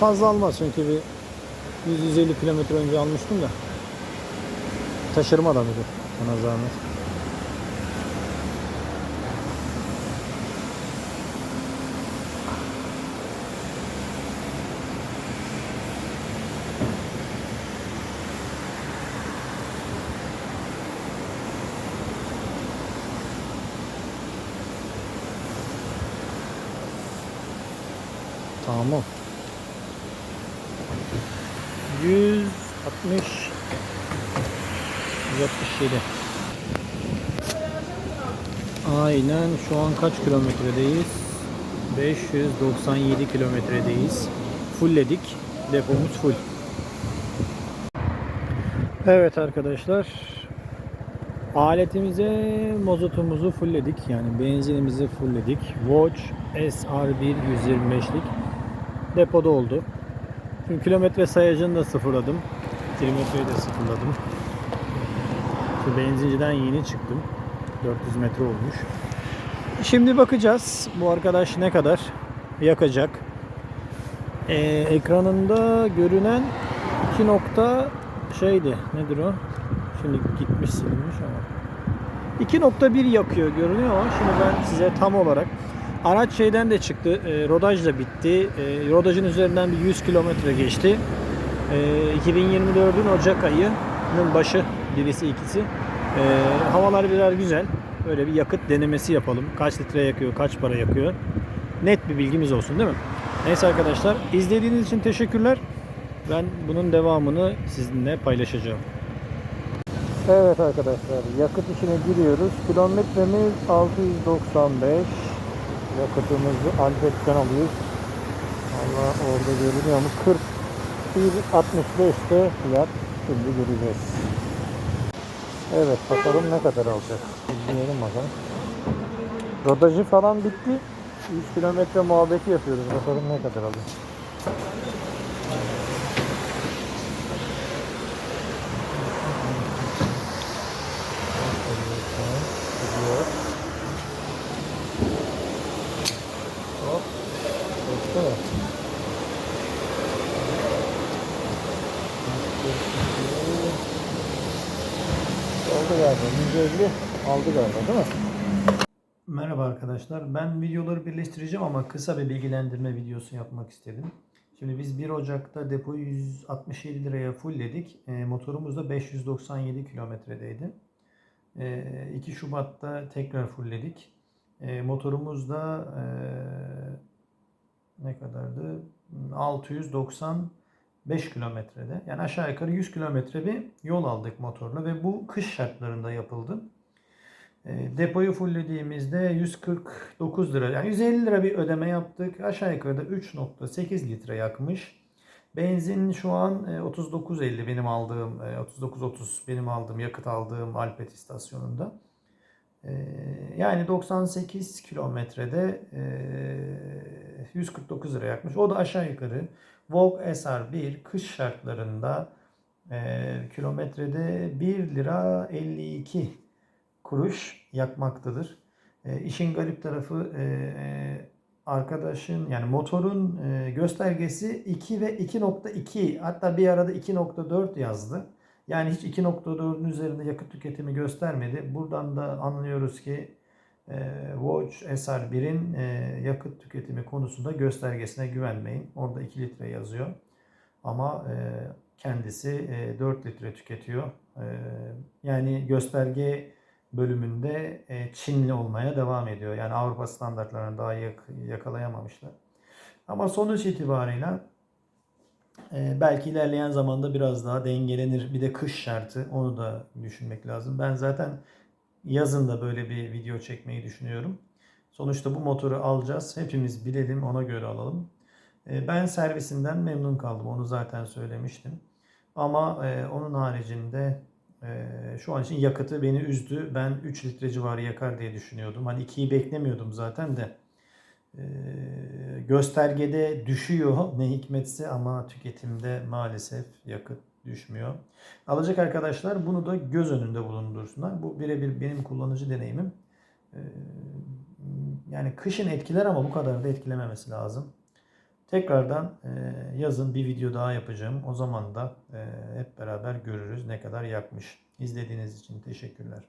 Fazla almaz çünkü bir 100-150 kilometre önce almıştım da. Taşırma da mıydı? Ona zahmet. Tamam. 160 167 Aynen şu an kaç kilometredeyiz? 597 kilometredeyiz. Fullledik. Depomuz full. Evet arkadaşlar. Aletimize mazotumuzu fullledik. Yani benzinimizi fullledik. Watch SR1 125'lik depoda oldu. Şimdi kilometre sayacını da sıfırladım. Kilometreyi de sıfırladım. Şu benzinciden yeni çıktım. 400 metre olmuş. Şimdi bakacağız bu arkadaş ne kadar yakacak. Ee, ekranında görünen 2 nokta şeydi. Nedir o? Şimdi gitmiş silinmiş ama. 2.1 yakıyor görünüyor ama şimdi ben size tam olarak araç şeyden de çıktı. E, rodaj da bitti. E, rodajın üzerinden bir 100 kilometre geçti. E, 2024'ün Ocak ayının başı birisi ikisi. E, havalar birer güzel. Böyle bir yakıt denemesi yapalım. Kaç litre yakıyor, kaç para yakıyor. Net bir bilgimiz olsun değil mi? Neyse arkadaşlar izlediğiniz için teşekkürler. Ben bunun devamını sizinle paylaşacağım. Evet arkadaşlar yakıt işine giriyoruz. Kilometremiz 695. Yakıtımızı Alpet'ten alıyoruz. Allah orada görünüyor mu? 41.65'te fiyat. Şimdi göreceğiz. Evet bakalım ne kadar alacak. İzleyelim bakalım. Rodajı falan bitti. 100 kilometre muhabbeti yapıyoruz. Bakalım ne kadar alacak. Oldu galiba. 150 aldı galiba değil mi? Merhaba arkadaşlar. Ben videoları birleştireceğim ama kısa bir bilgilendirme videosu yapmak istedim. Şimdi biz 1 Ocak'ta depoyu 167 liraya fullledik. E, motorumuz da 597 kilometredeydi. E, 2 Şubat'ta tekrar fullledik. E, motorumuz da e, ne kadardı? 695 kilometrede. Yani aşağı yukarı 100 kilometre bir yol aldık motorla ve bu kış şartlarında yapıldı. E, depoyu fulllediğimizde 149 lira yani 150 lira bir ödeme yaptık. Aşağı yukarı da 3.8 litre yakmış. Benzin şu an e, 39.50 benim aldığım e, 39.30 benim aldığım yakıt aldığım Alpet istasyonunda. E, yani 98 kilometrede e, 149 lira yakmış. O da aşağı yukarı Vogue SR1 kış şartlarında e, kilometrede 1 lira 52 kuruş yakmaktadır. E, işin garip tarafı e, e, arkadaşın yani motorun e, göstergesi 2 ve 2.2 hatta bir arada 2.4 yazdı. Yani hiç 2.4'ün üzerinde yakıt tüketimi göstermedi. Buradan da anlıyoruz ki e, Watch SR1'in e, yakıt tüketimi konusunda göstergesine güvenmeyin. Orada 2 litre yazıyor. Ama e, kendisi e, 4 litre tüketiyor. Yani gösterge bölümünde Çinli olmaya devam ediyor. Yani Avrupa standartlarını daha yak, yakalayamamışlar. Ama sonuç itibarıyla e, belki ilerleyen zamanda biraz daha dengelenir. Bir de kış şartı onu da düşünmek lazım. Ben zaten yazın da böyle bir video çekmeyi düşünüyorum. Sonuçta bu motoru alacağız. Hepimiz bilelim ona göre alalım. E, ben servisinden memnun kaldım. Onu zaten söylemiştim. Ama e, onun haricinde ee, şu an için yakıtı beni üzdü. Ben 3 litre civarı yakar diye düşünüyordum. Hani 2'yi beklemiyordum zaten de. Ee, göstergede düşüyor ne hikmetse ama tüketimde maalesef yakıt düşmüyor. Alacak arkadaşlar bunu da göz önünde bulundursunlar. Bu birebir benim kullanıcı deneyimim. Ee, yani kışın etkiler ama bu kadar da etkilememesi lazım. Tekrardan e, yazın bir video daha yapacağım. O zaman da e, hep beraber görürüz ne kadar yakmış. İzlediğiniz için teşekkürler.